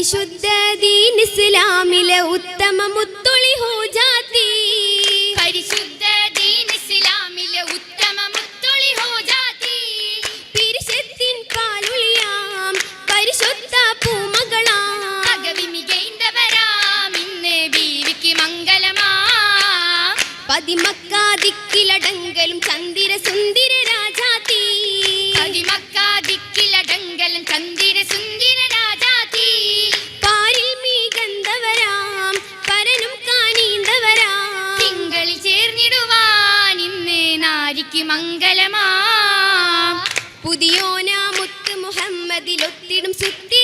വിശുദ്ധ ദീൻ ഇസ്ലാമിലെ ഉത്തമ മുത്തുളി ഹോജാത്തി പരിശുദ്ധ ദീൻ ഇസ്ലാമിലെ ഉത്തമ മുത്തുളി ഹോജാത്തി പിരിശത്തിൻ പാലുളിയാം പരിശുദ്ധ പൂമകളാം. അകവി മികൈന്ദവരാം ഇന്ന് ബീവിക്ക് മംഗലമാ. പതിമക്കാതിക്കിലടങ്കലും ചന്ദിര സുന്ദര രാജ മംഗളമാ പുതിയോനാ മുത്ത് മുഹമ്മദിലൊത്തിടും സുത്തി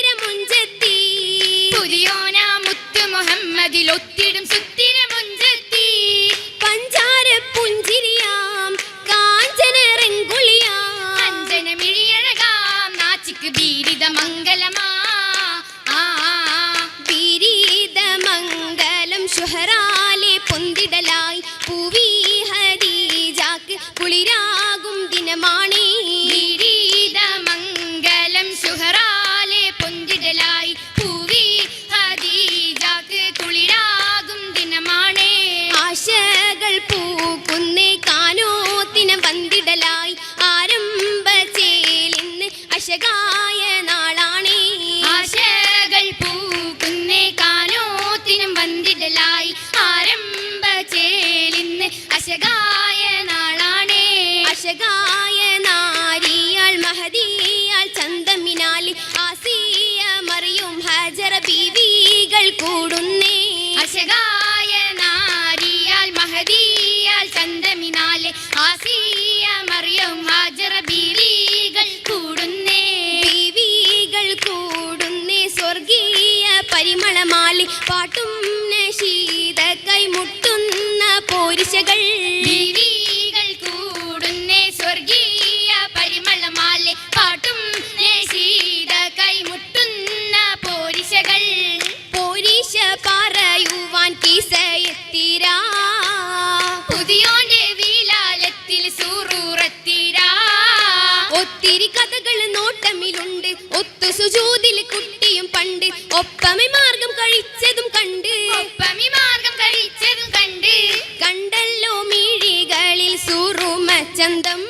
കഥകൾ നോട്ടമിലുണ്ട്. ഒത്തു സുജൂതിൽ കുട്ടിയും പണ്ട്. ഒപ്പമി മാർഗം കഴിച്ചതും കണ്ട്. ഒപ്പമി മാർഗം കഴിച്ചതും കണ്ട്. കണ്ടല്ലോ മീഴികളിൽ സുറുമ ചന്തം.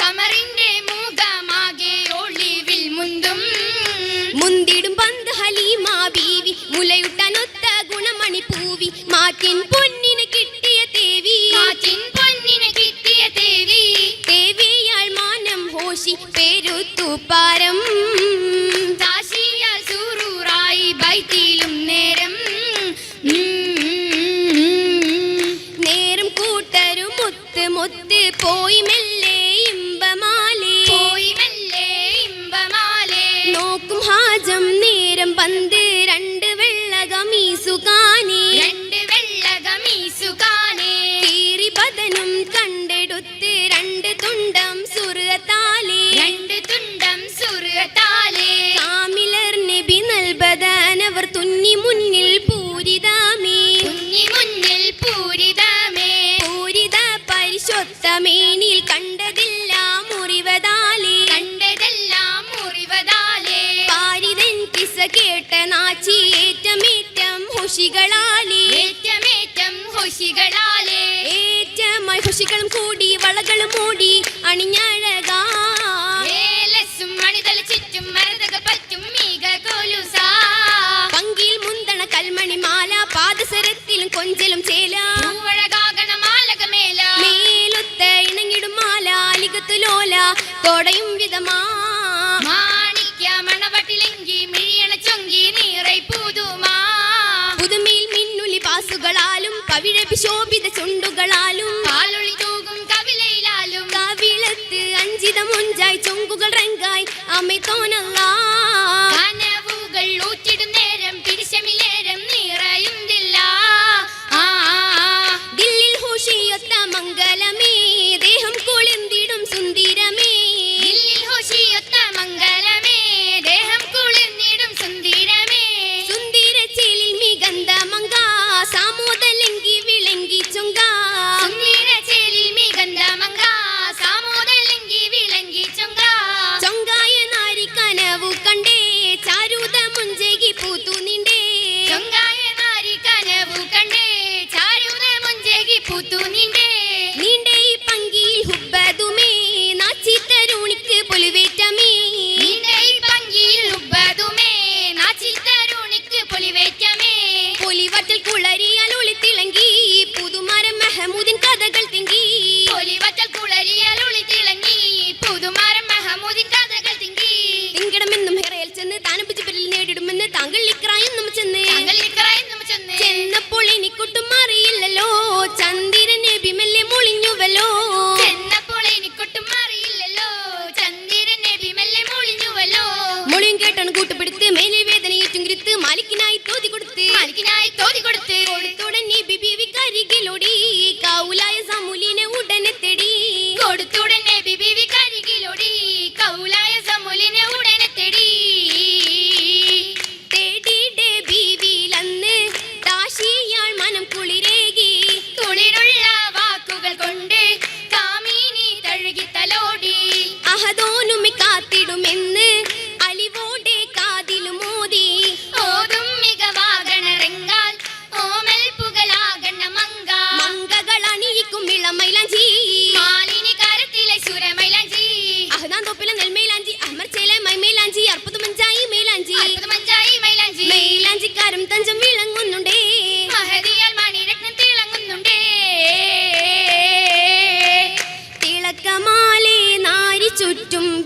കമറിന്റെ ഒളിവിൽ മുന്തും. മുന്തിടും പന്ത് ഹലീമാ ബീവി. മുലയുട്ടനൊത്ത ഗുണമണി പൂവി മാറ്റിൻ പൊന്നി പക്ഷികളും കൂടി വളകളും മൂടി അണിഞ്ഞഴകാ. പങ്കിയിൽ ചേല. ഇണങ്ങിടും ലോല വിധമാ. മിന്നുലി പാസുകളാലും ശോഭിത ചുണ്ടു ജീവിതമുഞ്ചായി ചുങ്കുകൾ റങ്കായി അമിതോനല്ല. കനവുകൾ ഊറ്റിടും ചാരുത അഹദോനും കാത്തിടുമെന്ന് കാതിലും മോദി ഓതും മികവാകണ റെങ്കാൽ ഓമൽ പുകലാകണ മങ്ക മങ്കകൾ അണിയിക്കും ഇളമൈലഞ്ചി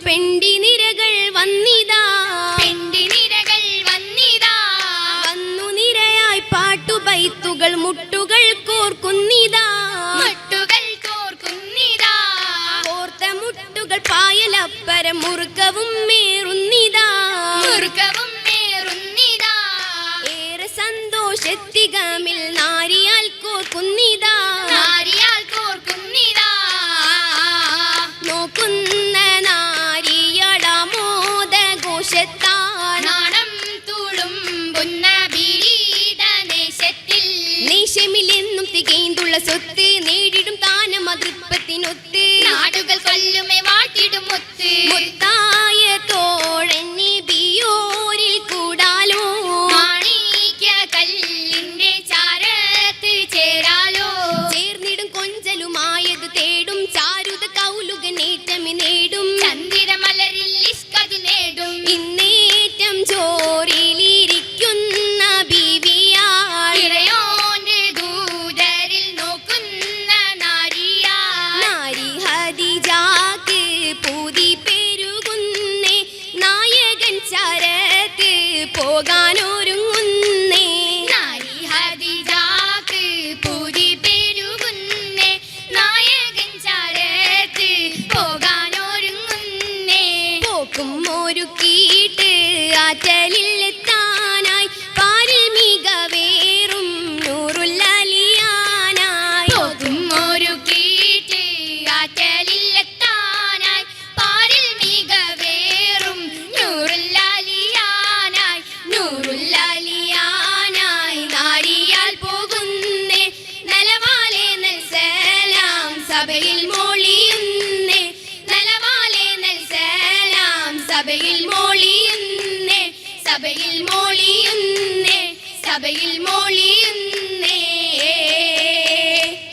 പെണ്ടി നിരകൾ വന്നിതാ. പെണ്ടി നിരകൾ വന്നിതാ. വന്നു നിരയായി പാട്ടുപൈത്തുകൾ മുട്ടുകൾ കോർക്കുന്നിതാ. മുട്ടുകൾ കോർക്കുന്നിതാ. ഓർത്ത മുട്ടുകൾ പായലപ്പരം മുറുക്കവും മേറുന്നിതാ. മുറുക്കവും മേറുന്നിതാ. ഏറെ സന്തോഷത്തികമിൽ നാരിയാൽ കോർക്കുന്നിതാ. சபையில் மொழி